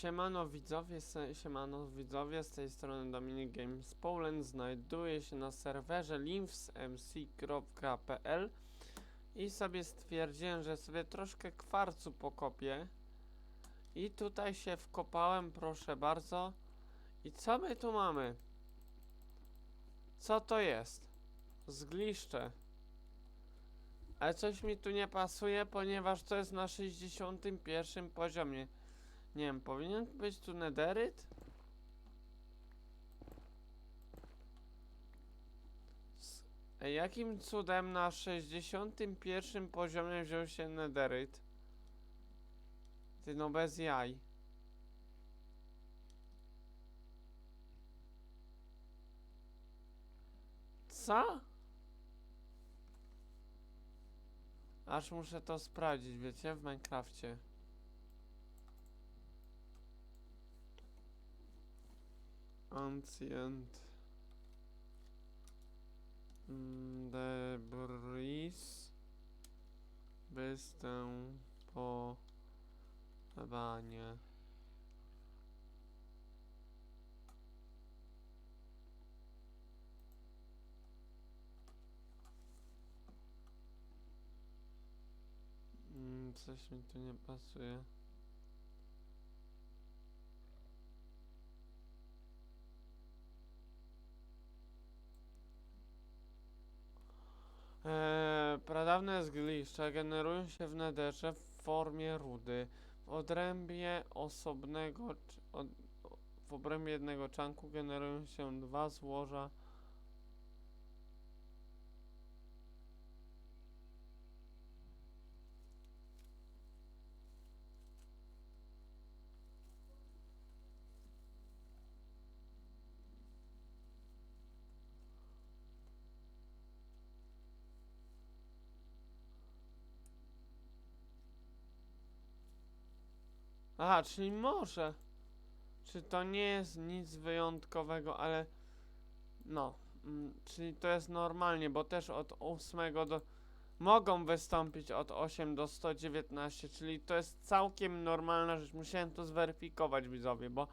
Siemano widzowie, se- siemano widzowie, z tej strony Dominik Games Poland. Znajduje się na serwerze limfsmc.pl i sobie stwierdziłem, że sobie troszkę kwarcu pokopię. I tutaj się wkopałem, proszę bardzo. I co my tu mamy? Co to jest? Zgliszcze. Ale coś mi tu nie pasuje, ponieważ to jest na 61 poziomie nie wiem, powinien być tu nederyt? Ej, Jakim cudem na 61 poziomie wziął się nederyt? Ty no bez jaj. Co? Aż muszę to sprawdzić, wiecie, w Minecrafcie. Ancient Debris Występowanie Mm, Coś mi tu nie pasuje. Pradawne zgliszcza generują się w nederze w formie rudy. W odrębie osobnego, w obrębie jednego czanku generują się dwa złoża. Aha, czyli może. Czy to nie jest nic wyjątkowego, ale no, mm, czyli to jest normalnie, bo też od 8 do mogą wystąpić od 8 do 119, czyli to jest całkiem normalna rzecz. Musiałem to zweryfikować widzowie, bo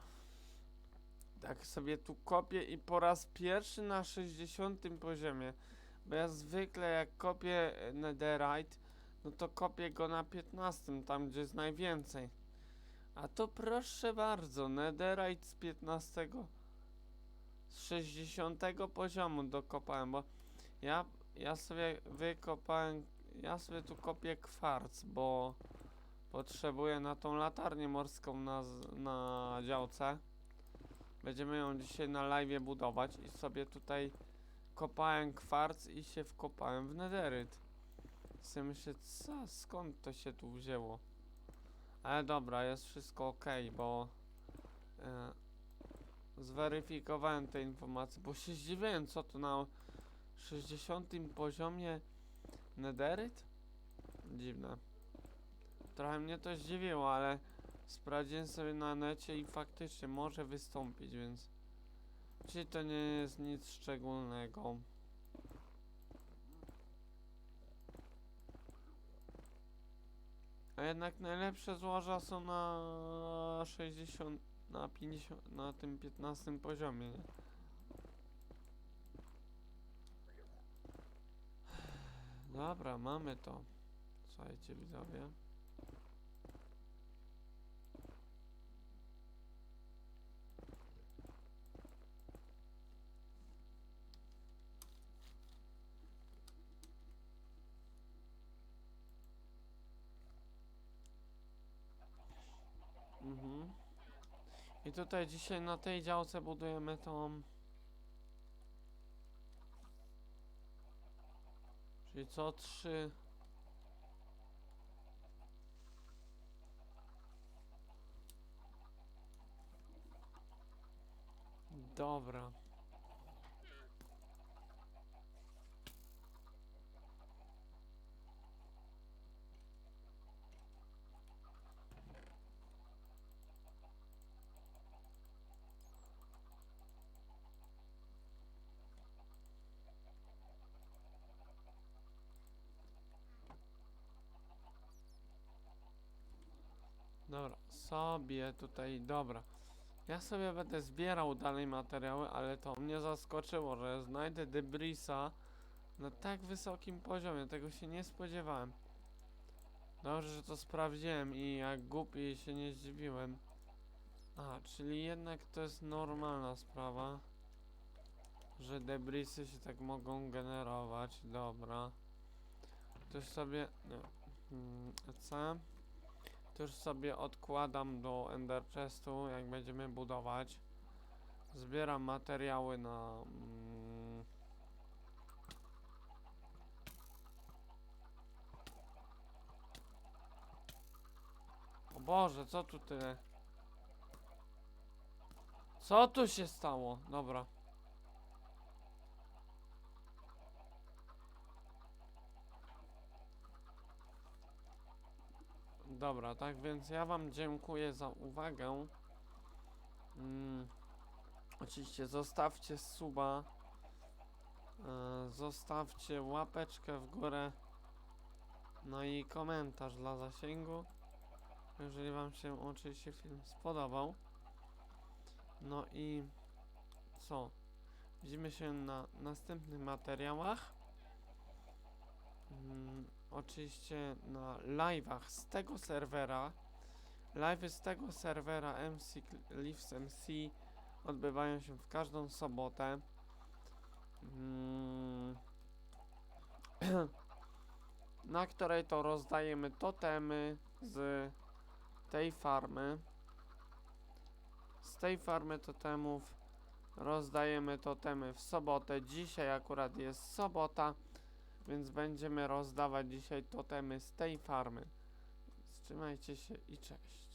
tak sobie tu kopię i po raz pierwszy na 60 poziomie, bo ja zwykle jak kopię netherite, no to kopię go na 15, tam gdzie jest najwięcej. A to proszę bardzo, netherite z 15, z 60 poziomu dokopałem, bo ja, ja sobie wykopałem, ja sobie tu kopię kwarc, bo potrzebuję na tą latarnię morską na, na działce. Będziemy ją dzisiaj na live budować i sobie tutaj kopałem kwarc i się wkopałem w nederyt. Sobie myślę, co, skąd to się tu wzięło? Ale dobra, jest wszystko ok, bo e, zweryfikowałem te informacje, bo się zdziwiłem, co tu na 60 poziomie nederyt? Dziwne. Trochę mnie to zdziwiło, ale sprawdziłem sobie na necie i faktycznie może wystąpić, więc czyli to nie jest nic szczególnego. A jednak najlepsze złoża są na 60, na 50, na tym 15 poziomie? Dobra, mamy to. Słuchajcie widzowie. I tutaj dzisiaj na tej działce budujemy tą... Czyli co trzy... Dobra. Dobra, sobie tutaj, dobra. Ja sobie będę zbierał dalej materiały, ale to mnie zaskoczyło, że znajdę Debrisa na tak wysokim poziomie. Tego się nie spodziewałem. Dobrze, że to sprawdziłem i jak głupi się nie zdziwiłem. A, czyli jednak to jest normalna sprawa. Że debrisy się tak mogą generować. Dobra. To już sobie... Nie. Mm, C. To już sobie odkładam do Ender Chestu, jak będziemy budować. Zbieram materiały na... Mm, o Boże, co tu tyle? Co tu się stało? Dobra. Dobra, tak więc ja wam dziękuję za uwagę. Mm, oczywiście zostawcie suba. E, zostawcie łapeczkę w górę. No i komentarz dla zasięgu. Jeżeli wam się oczywiście film spodobał. No i co? Widzimy się na następnych materiałach. Oczywiście na live'ach z tego serwera. Live'y z tego serwera MC Leaves MC odbywają się w każdą sobotę. Mm, na której to rozdajemy totemy z tej farmy. Z tej farmy totemów rozdajemy totemy w sobotę. Dzisiaj akurat jest sobota, więc będziemy rozdawać dzisiaj totemy z tej farmy. Trzymajcie się i cześć.